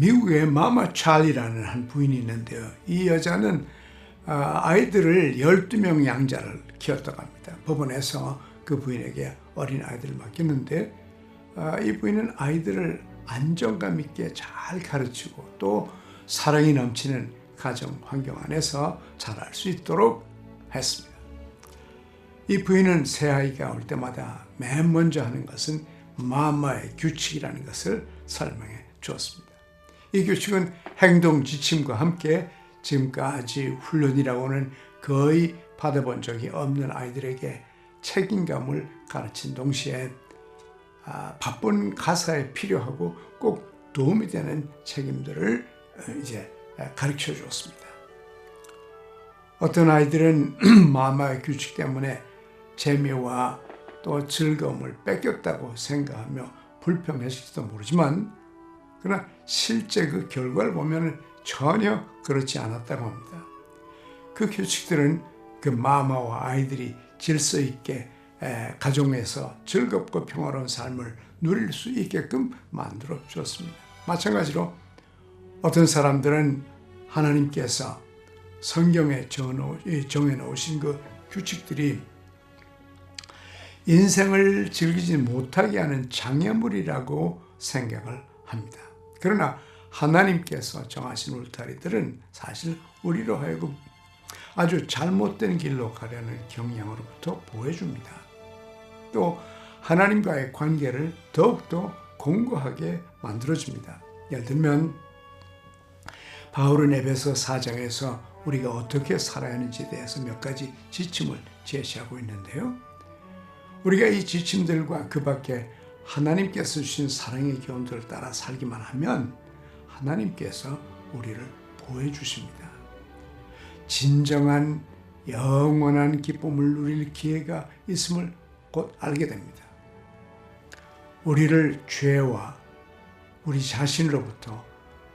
미국의 마마 찰리라는 한 부인이 있는데요. 이 여자는 아, 아이들을 12명 양자를 키웠다고 합니다. 법원에서 그 부인에게 어린 아이들을 맡겼는데 아, 이 부인은 아이들을 안정감 있게 잘 가르치고 또 사랑이 넘치는 가정 환경 안에서 자랄 수 있도록 했습니다. 이 부인은 새 아이가 올 때마다 맨 먼저 하는 것은 마마의 규칙이라는 것을 설명해 주었습니다. 이 규칙은 행동 지침과 함께 지금까지 훈련이라고는 거의 받아본 적이 없는 아이들에게 책임감을 가르친 동시에 아, 바쁜 가사에 필요하고 꼭 도움이 되는 책임들을 어, 이제 가르쳐 주었습니다. 어떤 아이들은 마마의 규칙 때문에 재미와 또 즐거움을 뺏겼다고 생각하며 불평했을지도 모르지만 그러나 실제 그 결과를 보면 전혀 그렇지 않았다고 합니다. 그 규칙들은 그 마마와 아이들이 질서 있게 가정에서 즐겁고 평화로운 삶을 누릴 수 있게끔 만들어 주었습니다. 마찬가지로 어떤 사람들은 하나님께서 성경에 정해 놓으신 그 규칙들이 인생을 즐기지 못하게 하는 장애물이라고 생각을 합니다. 그러나 하나님께서 정하신 울타리들은 사실 우리로 하여금 아주 잘못된 길로 가려는 경향으로부터 보호해줍니다. 또 하나님과의 관계를 더욱더 공고하게 만들어줍니다. 예를 들면 바울은 에베소 4장에서 우리가 어떻게 살아야 하는지에 대해서 몇 가지 지침을 제시하고 있는데요. 우리가 이 지침들과 그 밖에 하나님께서 주신 사랑의 교훈들을 따라 살기만 하면 하나님께서 우리를 보호해 주십니다. 진정한 영원한 기쁨을 누릴 기회가 있음을 곧 알게 됩니다. 우리를 죄와 우리 자신으로부터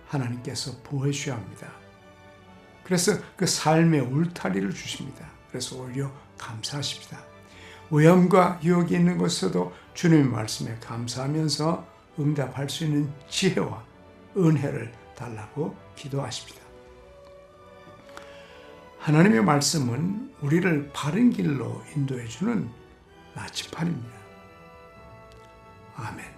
하나님께서 보호해 주셔야 합니다. 그래서 그 삶의 울타리를 주십니다. 그래서 오히려 감사하십니다. 위험과 유혹이 있는 곳에서도 주님의 말씀에 감사하면서 응답할 수 있는 지혜와 은혜를 달라고 기도하십니다. 하나님의 말씀은 우리를 바른 길로 인도해 주는 나침판입니다. 아멘.